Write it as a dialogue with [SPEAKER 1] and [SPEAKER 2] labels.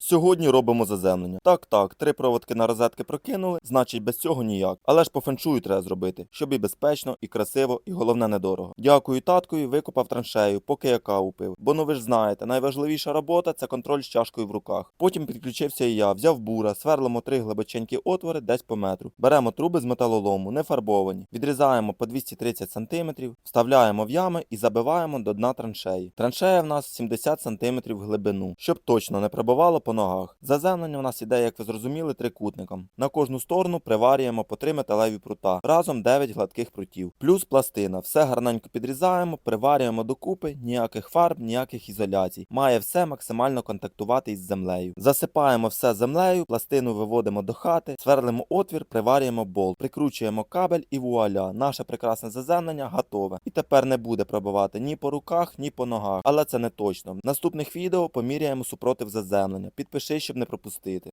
[SPEAKER 1] Сьогодні робимо заземлення. Так, так, три проводки на розетки прокинули, значить без цього ніяк. Але ж по феншую треба зробити, щоб і безпечно, і красиво, і головне недорого. Дякую таткові, викопав траншею, поки я каву пив. Бо ну ви ж знаєте, найважливіша робота це контроль з чашкою в руках. Потім підключився і я, взяв бура, сверлимо три глибоченькі отвори десь по метру. Беремо труби з металолому, не фарбовані, відрізаємо по 230 см, вставляємо в ями і забиваємо до дна траншеї. Траншея в нас 70 см глибину, щоб точно не пробивало по ногах. Заземлення в нас іде, як ви зрозуміли, трикутником. На кожну сторону приварюємо по три металеві прута, разом 9 гладких прутів, плюс пластина. Все гарненько підрізаємо, приварюємо докупи, ніяких фарб, ніяких ізоляцій. Має все максимально контактувати із землею. Засипаємо все землею, пластину виводимо до хати, сверлимо отвір, приварюємо болт, прикручуємо кабель і вуаля. Наше прекрасне заземлення готове. І тепер не буде пробивати ні по руках, ні по ногах. Але це не точно. В наступних відео поміряємо супротив заземлення. Підпиши, щоб не пропустити.